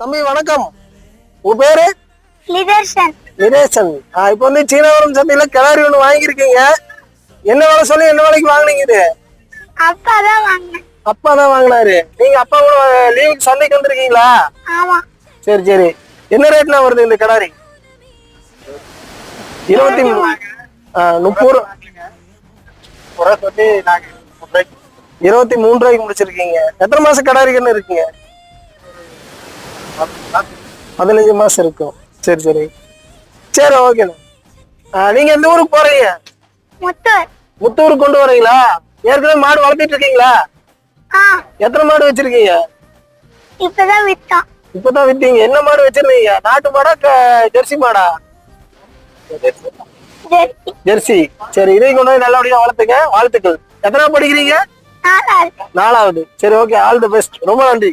தம்பி வணக்கம். உன் பேரு? நிரேசன் ஆஹ் இப்போ வந்து சீனவரம் சந்தையில கிளாரி ஒண்ணு வாங்கியிருக்கீங்க. என்ன வேலை சொல்லி என்ன வேலைக்கு வாங்குனீங்க இது? அப்பா தான் வாங்கினேன். அப்பா தான் வாங்கினாரு. நீங்க அப்பா கூட லீவுக்கு சந்தைக்கு வந்திருக்கீங்களா? ஆமா. சரி சரி. என்ன ரேட்ல வருது இந்த கிடாரி இருபத்தி முப்பது. ரூபா. இருபத்தி மூணு ரூபாய்க்கு முடிச்சிருக்கீங்க. எத்தனை மாசம் கிடாரிக்குன்னு இருக்கீங்க? பதினஞ்சு மாசம் இருக்கும். சரி சரி. சரி ஓகேண்ணா நீங்க எந்த ஊருக்கு போறீங்க? முத்தூர். முத்தூருக்கு கொண்டு வரீங்களா? ஏற்கனவே மாடு வளர்த்திட்டு இருக்கீங்களா? எத்தனை மாடு வச்சிருக்கீங்க? இப்பதான் வித்தோம். இப்பதான் வித்தீங்க. என்ன மாடு வச்சிருந்தீங்க? நாட்டு மாடா ஜெர்சி மாடா? ஜெர்சி. ஜெர்சி. சரி இதையும் கொண்டு போய் நல்லபடியா வளர்த்துங்க. வாழ்த்துக்கள். எத்தனை படிக்கிறீங்க? நாலாவது. சரி ஓகே ஆல் தி பெஸ்ட் ரொம்ப நன்றி.